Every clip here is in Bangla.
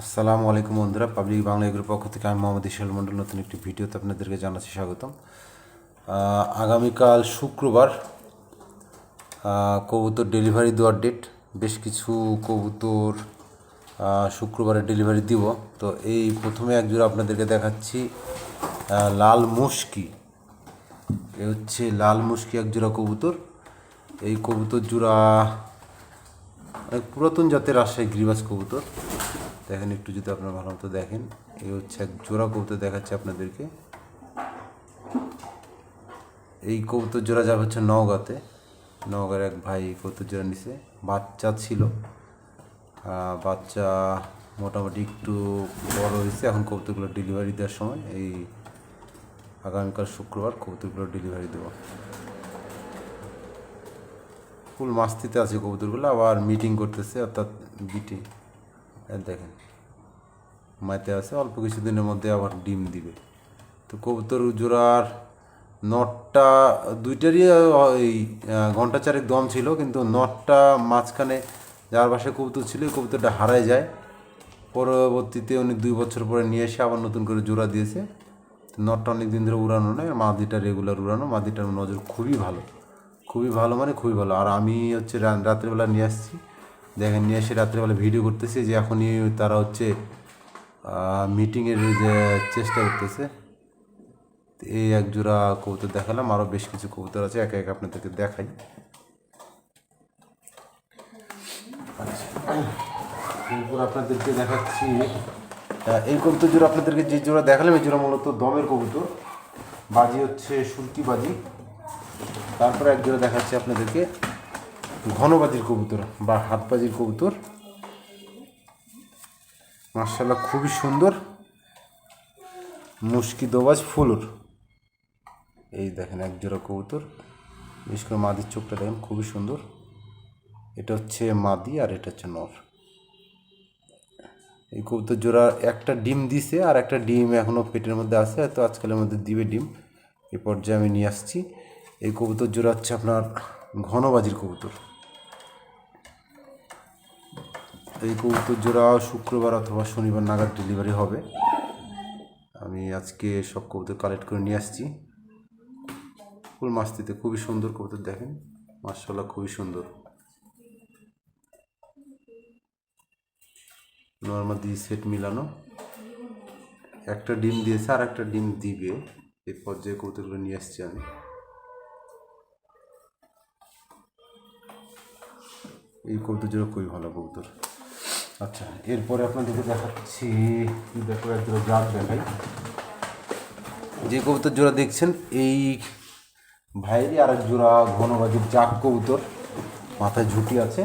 আসসালামু আলাইকুম বন্ধুরা, পাবলিক বাংলা এগুলোর পক্ষ থেকে আমি মোহাম্মদ ইশাল মন্ডল নতুন একটি ভিডিওতে আপনাদেরকে জানাচ্ছি স্বাগতম। আগামীকাল শুক্রবার কবুতর ডেলিভারি দেওয়ার ডেট বেশ কিছু কবুতর শুক্রবারে ডেলিভারি দিব। তো এই প্রথমে একজোড়া আপনাদেরকে দেখাচ্ছি লাল মুশকি। এ হচ্ছে লাল মুশকি একজোড়া কবুতর। এই কবুতর জোড়া পুরাতন জাতের রাজশাহী গ্রিবাস কবুতর। দেখেন, একটু যদি আপনারা ভালো মতো দেখেন, এই হচ্ছে এক জোড়া কবুতর দেখাচ্ছে আপনাদেরকে। এই কবুতর জোড়া যাবে হচ্ছে নওগাঁতে। নওগাঁর এক ভাই কবুতর জোড়া নিছে। বাচ্চা ছিল। বাচ্চা মোটামুটি একটু বড় হয়েছে। এখন কবুতরগুলো ডেলিভারি দেওয়ার সময় এই আগামীকাল শুক্রবার কবুতরগুলো ডেলিভারি দেবো। ফুল মাস্তিতে আছে কবুতরগুলো। আবার মিটিং করতেছে, অর্থাৎ বিটি দেখেন, মাইতে আছে, অল্প কিছুদিনের মধ্যে আবার ডিম দিবে। তো কবুতর জোড়ার নটটা, দুইটারই এই ঘণ্টা চারেক দম ছিল, কিন্তু নটটা মাঝখানে যার বাসায় কবুতর ছিল কবুতরটা হারায় যায়। পরবর্তীতে উনি দুই বছর পরে নিয়ে এসে আবার নতুন করে জোড়া দিয়েছে। নটটা অনেক দিন ধরে উড়ানো নয় মাদিটা রেগুলার উড়ানো, মাদিটার নজর খুবই ভালো। খুবই ভালো মানে খুবই ভালো। আর আমি হচ্ছে রাত্রেবেলা নিয়ে আসছি। দেখেন, নিয়ে এসে রাত্রেবেলা ভিডিও করতেছি যে এখনই তারা হচ্ছে মিটিংয়ের যে চেষ্টা করতেছে এই এক জোড়া কবুতর দেখালাম আরও বেশ কিছু কবুতর আছে, একে একে আপনাদেরকে দেখাই। আচ্ছা। আপনাদেরকে দেখাচ্ছি এই কবুতর জোড়া আপনাদেরকে যে জোড়া দেখালাম, এই জোড়া মূলত দমের কবুতর। বাজি হচ্ছে সুরকি বাজি। তারপরে এক জোড়া দেখাচ্ছি আপনাদেরকে। ঘনবাজির কবুতর বা হাতবাজির কবুতর। মার্শাল্লাহ খুবই সুন্দর। মুশকি দোবাজ ফুলুর। এই দেখেন, এক জোড়া কবুতর। বিশেষ করে মাদির চোখটা দেখেন, খুবই সুন্দর। এটা হচ্ছে মাদি আর এটা হচ্ছে নর। এই কবুতর জোড়া একটা ডিম দিছে আর একটা ডিম এখনও পেটের মধ্যে আছে হয়তো আজকালের মধ্যে দিবে ডিম। এ পর্যায়ে আমি নিয়ে আসছি। এই কবুতর জোড়া হচ্ছে আপনার ঘনবাজির কবুতর। এই কবুতর জোড়া শুক্রবার অথবা শনিবার নাগাদ ডেলিভারি হবে। আমি আজকে সব কবুতর কালেক্ট করে নিয়ে আসছি। ফুল মাস্তিতে খুবই সুন্দর কবুতর দেখেন। মার্শাল্লাহ খুবই সুন্দর। নর্মাদি সেট মিলানো। একটা ডিম দিয়েছে আর একটা ডিম দিবে। এই পর্যায়ে কবুতরগুলো নিয়ে আসছি আমি। এই কবুতর জোড়া খুবই ভালো কবুতর। আচ্ছা এরপরে আপনাদেরকে দেখাচ্ছি দেখো এক জোড়া জাত দেখাই যে কবুতর জোড়া দেখছেন, এই ভাইয়েরই আর এক জোড়া ঘনবাজির জাগ কবুতর। মাথায় ঝুঁটি আছে।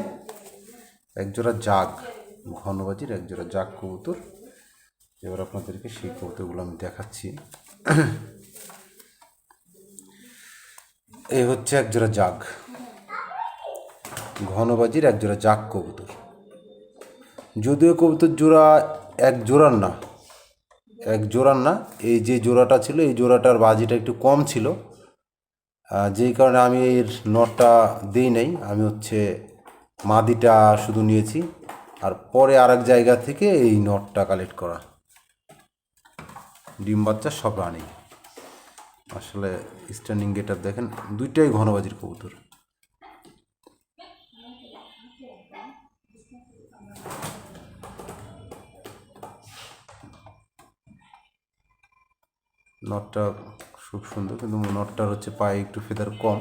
এক জোড়া জাগ, ঘনবাজির এক জোড়া জাগ কবুতর। এবার আপনাদেরকে সেই কবুতরগুলো আমি দেখাচ্ছি। এই হচ্ছে এক জোড়া জাগ, ঘনবাজির এক জোড়া জাগ কবুতর। যদিও কবুতর জোড়া এক জোড়ার না, এক জোড়ার না, এই যে জোড়াটা ছিল, এই জোড়াটার বাজিটা একটু কম ছিল। যেই কারণে আমি এর নটটা দিই নাই, আমি হচ্ছে মাদিটা শুধু নিয়েছি, আর পরে আর এক জায়গা থেকে এই নটটা কালেক্ট করা। ডিম বাচ্চা সব রানি আসলে স্ট্যান্ডিং গেটার দেখেন, দুইটাই ঘনবাজির কবুতর। নটটা খুব সুন্দর, কিন্তু নটটার হচ্ছে পায়ে একটু ফেদার কম।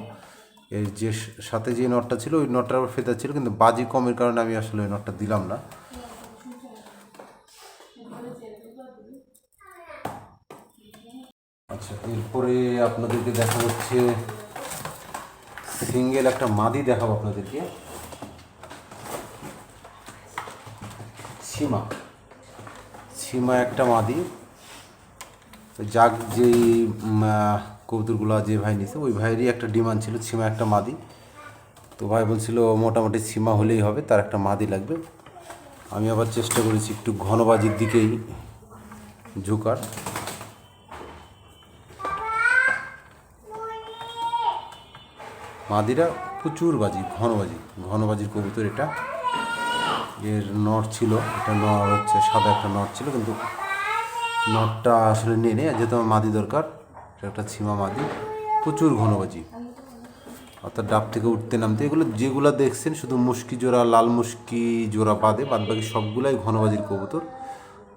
এর যে সাথে যে নটটা ছিল, ওই নটটার ফেদার ছিল, কিন্তু বাজি কমের কারণে আমি আসলে ওই নটটা দিলাম না। আচ্ছা এরপরে আপনাদেরকে দেখা হচ্ছে সিঙ্গেল একটা মাদি দেখাবো আপনাদেরকে। সীমা। সীমা একটা মাদি। যাক, যেই কবুতরগুলো যে ভাই নিছে, ওই ভাইয়েরই একটা ডিমান্ড ছিল, সীমা একটা মাদি। তো ভাই বলছিল, মোটামুটি সীমা হলেই হবে, তার একটা মাদি লাগবে। আমি আবার চেষ্টা করেছি একটু ঘনবাজির দিকেই ঝুঁকার। মাদিরা প্রচুর বাজি, ঘনবাজি। ঘনবাজির কবুতর এটা। এর নট ছিল এটা নট হচ্ছে, সাদা একটা নট ছিল, কিন্তু নটটা আসলে নিয়ে নেই যেহেতু আমার মাদি দরকার, একটা ছিমা মাদি, প্রচুর ঘনবাজি। অর্থাৎ ডাব থেকে উঠতে নামতে, এগুলো যেগুলো দেখছেন, শুধু মুশকি জোড়া, লাল মুশকি জোড়া বাদে বাদ বাকি সবগুলাই ঘনবাজির কবুতর।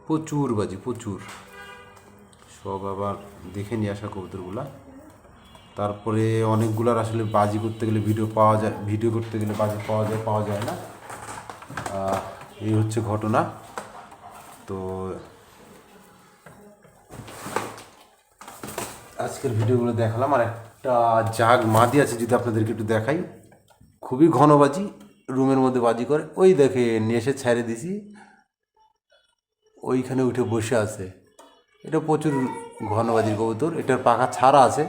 প্রচুর বাজি, প্রচুর। সব আবার দেখে নিয়ে আসা কবুতরগুলা। তারপরে অনেকগুলার আসলে বাজি করতে গেলে ভিডিও পাওয়া যায়, ভিডিও করতে গেলে বাজি পাওয়া যায় পাওয়া যায় না। এই হচ্ছে ঘটনা। তো আজকের ভিডিওগুলো দেখালাম। আর একটা জাগ মাদি আছে, যদি আপনাদেরকে একটু দেখাই। খুবই ঘনবাজি রুমের মধ্যে বাজি করে। ওই দেখে এসে ছেড়ে দিছি। ওইখানে উঠে বসে আছে। এটা প্রচুর ঘনবাজির কবুতর। এটার পাখা ছাড়া আছে।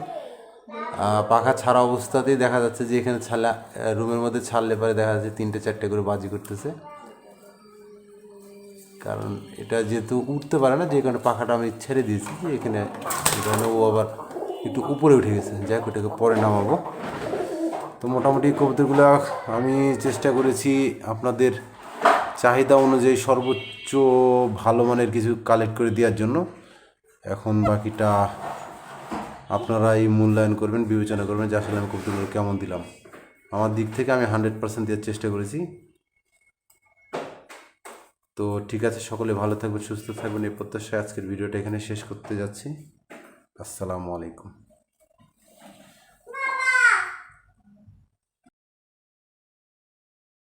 পাখা ছাড়া অবস্থাতেই দেখা যাচ্ছে যে এখানে ছাড়া রুমের মধ্যে ছাড়লে পরে দেখা যাচ্ছে তিনটে, চারটে করে বাজি করতেছে। কারণ এটা যেহেতু উঠতে পারে না যে কারণে পাখাটা আমি ছেড়ে দিয়েছি যে এখানে ও আবার একটু উপরে উঠে গেছে। যাই হোক পরে নামাবো। তো মোটামুটি কবুতরগুলো আমি চেষ্টা করেছি আপনাদের চাহিদা অনুযায়ী সর্বোচ্চ ভালো মানের কিছু কালেক্ট করে দেওয়ার জন্য। এখন বাকিটা আপনারাই মূল্যায়ন করবেন, বিবেচনা করবেন যে আসলে আমি কবুতরগুলো কেমন দিলাম। আমার দিক থেকে আমি হান্ড্রেড পার্সেন্ট দেওয়ার চেষ্টা করেছি। তো ঠিক আছে, সকলে ভালো থাকবেন, সুস্থ থাকবেন। এই প্রত্যাশায় আজকের ভিডিওটা এখানে শেষ করতে যাচ্ছি। আসসালামু আলাইকুম।